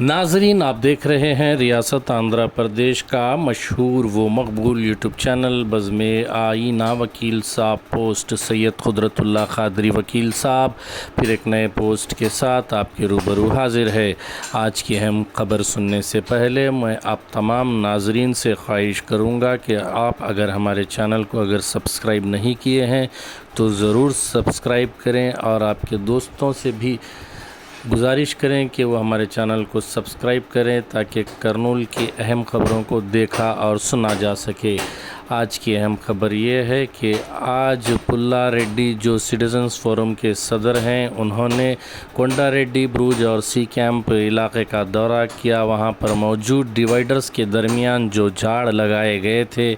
ناظرین، آپ دیکھ رہے ہیں ریاست آندھرا پردیش کا مشہور و مقبول یوٹیوب چینل۔ بزم آئینہ وکیل صاحب، پوسٹ سید قدرت اللہ قادری وکیل صاحب۔ پھر ایک نئے پوسٹ کے ساتھ آپ کے روبرو حاضر ہے۔ آج کی اہم خبر سننے سے پہلے میں آپ تمام ناظرین سے خواہش کروں گا کہ آپ اگر ہمارے چینل کو اگر سبسکرائب نہیں کیے ہیں تو ضرور سبسکرائب کریں اور آپ کے دوستوں سے بھی گزارش کریں کہ وہ ہمارے چینل کو سبسکرائب کریں تاکہ کرنول کی اہم خبروں کو دیکھا اور سنا جا سکے۔ آج کی اہم خبر یہ ہے کہ آج پلا ریڈی جو سٹیزنز فورم کے صدر ہیں، انہوں نے کونڈا ریڈی، بروج اور سی کیمپ علاقے کا دورہ کیا۔ وہاں پر موجود ڈیوائیڈرز کے درمیان جو جھاڑ لگائے گئے تھے،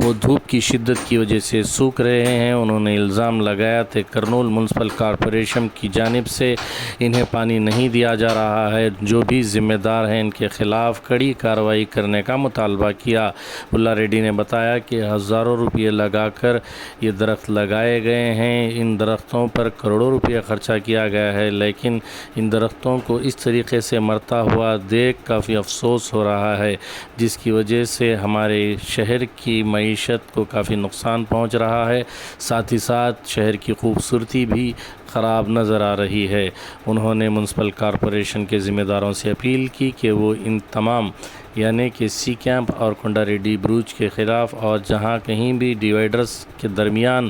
وہ دھوپ کی شدت کی وجہ سے سوکھ رہے ہیں۔ انہوں نے الزام لگایا تھے، کرنول میونسپل کارپوریشن کی جانب سے انہیں پانی نہیں دیا جا رہا ہے۔ جو بھی ذمہ دار ہیں، ان کے خلاف کڑی کارروائی کرنے کا مطالبہ کیا۔ پلہ ریڈی نے بتایا کہ کے ہزاروں روپیے لگا کر یہ درخت لگائے گئے ہیں۔ ان درختوں پر کروڑوں روپیہ خرچہ کیا گیا ہے، لیکن ان درختوں کو اس طریقے سے مرتا ہوا دیکھ کافی افسوس ہو رہا ہے، جس کی وجہ سے ہمارے شہر کی معیشت کو کافی نقصان پہنچ رہا ہے۔ ساتھ ہی ساتھ شہر کی خوبصورتی بھی خراب نظر آ رہی ہے۔ انہوں نے منسپل کارپوریشن کے ذمہ داروں سے اپیل کی کہ وہ ان تمام یعنی کہ سی کیمپ اور کنڈا ریڈی بروج کے خلاف اور جہاں کہیں بھی ڈیوائیڈرز کے درمیان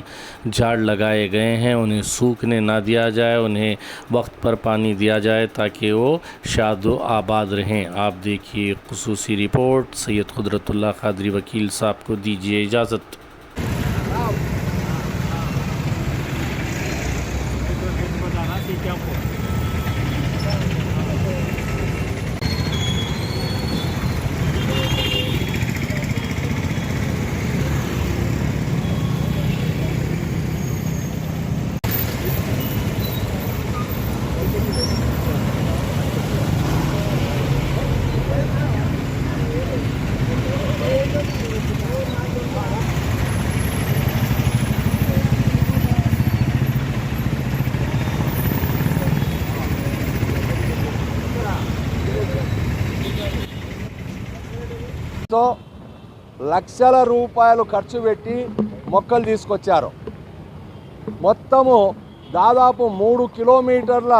جھاڑ لگائے گئے ہیں، انہیں سوکھنے نہ دیا جائے، انہیں وقت پر پانی دیا جائے تاکہ وہ شاد و آباد رہیں۔ آپ دیکھیے خصوصی رپورٹ، سید قدرت اللہ قادری وکیل صاحب کو دیجیے اجازت۔ తో లక్షల రూపాయలు ఖర్చు పెట్టి మొక్కలు తీసుకొచ్చారు. మొత్తము దాదాపు మూడు కిలోమీటర్ల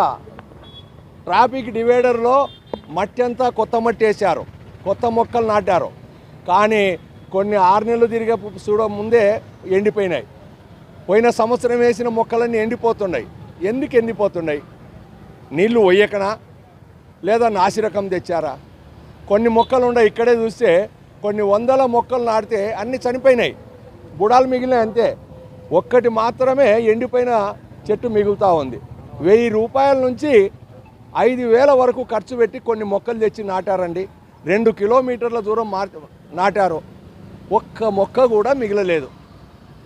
ట్రాఫిక్ డివైడర్లో మట్టి అంతా కొత్త మట్టి వేశారు. కొత్త మొక్కలు నాటారు. కానీ కొన్ని ఆరు నెలలు తిరిగే చూడడం ముందే ఎండిపోయినాయి. పోయిన సంవత్సరం వేసిన మొక్కలన్నీ ఎండిపోతున్నాయి. ఎందుకు ఎండిపోతున్నాయి? నీళ్ళు పోయకనా లేదా నాసిరకం తెచ్చారా? కొన్ని మొక్కలు ఉన్నాయి ఇక్కడే చూస్తే కొన్ని వందల మొక్కలు నాటితే అన్నీ చనిపోయినాయి. బుడాలు మిగిలినాయి అంతే. ఒక్కటి మాత్రమే ఎండిపోయిన చెట్టు మిగులుతూ ఉంది. వెయ్యి రూపాయల నుంచి ఐదు వేల వరకు ఖర్చు పెట్టి కొన్ని మొక్కలు తెచ్చి నాటారండి. రెండు కిలోమీటర్ల దూరం మార్ నాటారు. ఒక్క మొక్క కూడా మిగలలేదు.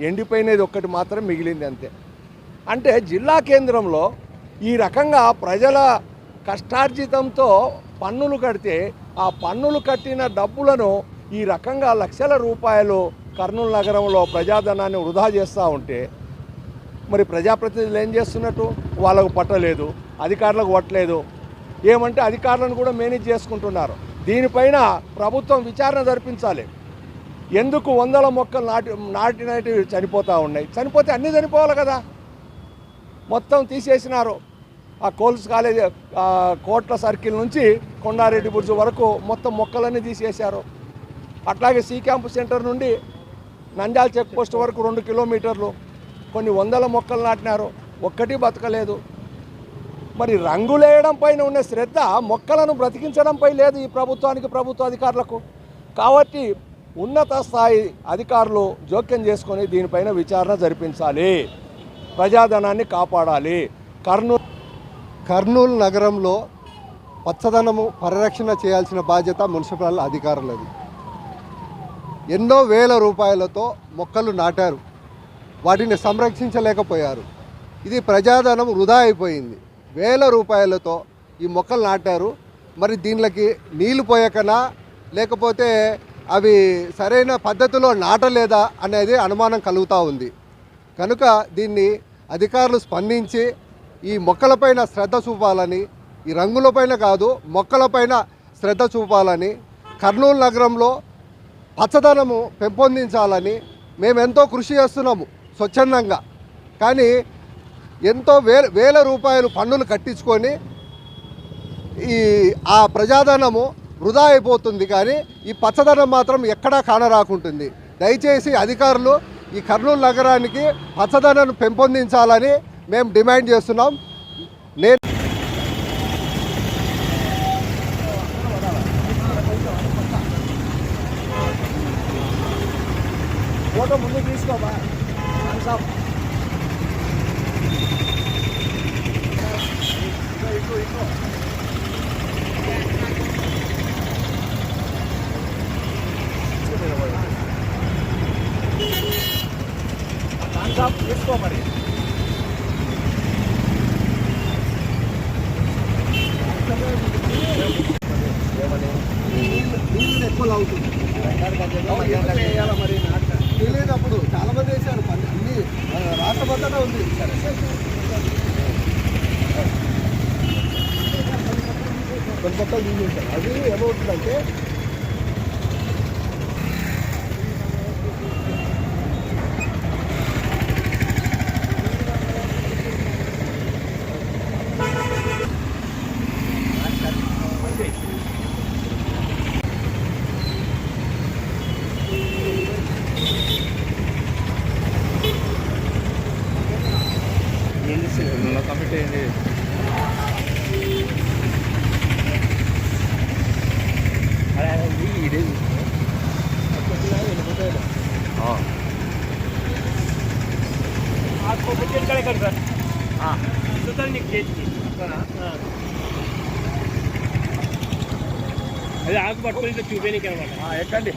ఎండిపోయినది ఒక్కటి మాత్రం మిగిలింది అంతే. అంటే జిల్లా కేంద్రంలో ఈ రకంగా ప్రజల కష్టార్జితంతో పన్నులు కడితే ఆ పన్నులు కట్టిన డబ్బులను ఈ రకంగా లక్షల రూపాయలు కర్నూలు నగరంలో ప్రజాధనాన్ని వృధా చేస్తూ ఉంటే మరి ప్రజాప్రతినిధులు ఏం చేస్తున్నట్టు? వాళ్ళకు పట్టలేదు అధికారులకు పట్టలేదు. ఏమంటే అధికారులను కూడా మేనేజ్ చేసుకుంటున్నారు. దీనిపైన ప్రభుత్వం విచారణ జరిపించాలి. ఎందుకు వందల మొక్కలు నాటి నాటినవి చనిపోతూ ఉన్నాయి? చనిపోతే అన్నీ చనిపోవాలి కదా? మొత్తం తీసేసినారు. ఆ కోల్స్ కాలేజ్ కోట్ల సర్కిల్ నుంచి కొండారెడ్డి బుర్జు వరకు మొత్తం మొక్కలన్నీ తీసేశారు. అట్లాగే సి క్యాంప్ సెంటర్ నుండి నంద్యాల చెక్ పోస్ట్ వరకు రెండు కిలోమీటర్లు కొన్ని వందల మొక్కలు నాటినారు. ఒక్కటి బతకలేదు. మరి రంగులేయడం పైన ఉన్న శ్రద్ధ మొక్కలను బ్రతికించడంపై లేదు ఈ ప్రభుత్వానికి ప్రభుత్వ అధికారులకు. కాబట్టి ఉన్నత స్థాయి అధికారులు జోక్యం చేసుకొని దీనిపైన విచారణ జరిపించాలి. ప్రజాధనాన్ని కాపాడాలి. కర్నూలు కర్నూలు నగరంలో పచ్చదనము పరిరక్షణ చేయాల్సిన బాధ్యత మున్సిపల్ అధికారులది. ఎన్నో వేల రూపాయలతో మొక్కలు నాటారు. వాటిని సంరక్షించలేకపోయారు. ఇది ప్రజాధనం వృధా అయిపోయింది. వేల రూపాయలతో ఈ మొక్కలు నాటారు. మరి దీనికి నీళ్ళు పోయకనా? లేకపోతే అవి సరైన పద్ధతిలో నాటలేదా అనేది అనుమానం కలుగుతూ ఉంది. కనుక దీన్ని అధికారులు స్పందించి ఈ మొక్కలపైన శ్రద్ధ చూపాలని ఈ రంగులపైన కాదు మొక్కలపైన శ్రద్ధ చూపాలని కర్నూలు నగరంలో పచ్చదనము పెంపొందించాలని మేము ఎంతో కృషి చేస్తున్నాము స్వచ్ఛందంగా. కానీ ఎంతో వేల వేల రూపాయలు పన్నులు కట్టించుకొని ఈ ఆ ప్రజాధనము వృధా అయిపోతుంది కానీ ఈ పచ్చదనం మాత్రం ఎక్కడా కానరాకుంటుంది దయచేసి అధికారులు ఈ కర్నూలు నగరానికి పచ్చదనం పెంపొందించాలని మేము డిమాండ్ చేస్తున్నాం. ఫోటో ముందు తీసుకోమా తీసుకో మరి. నీళ్ళు ఎక్కువ అవుతుంది మరి? తెలియనప్పుడు చాలా మంది వేశారు. పని అన్ని రాష్ట్ర భద్రత ఉంది. కొన్ని పక్కలు తీసేశారు అది ఏమవుతుందంటే ఆకు పట్టుకుని చూపేనికి అనమాట ఎక్కండి.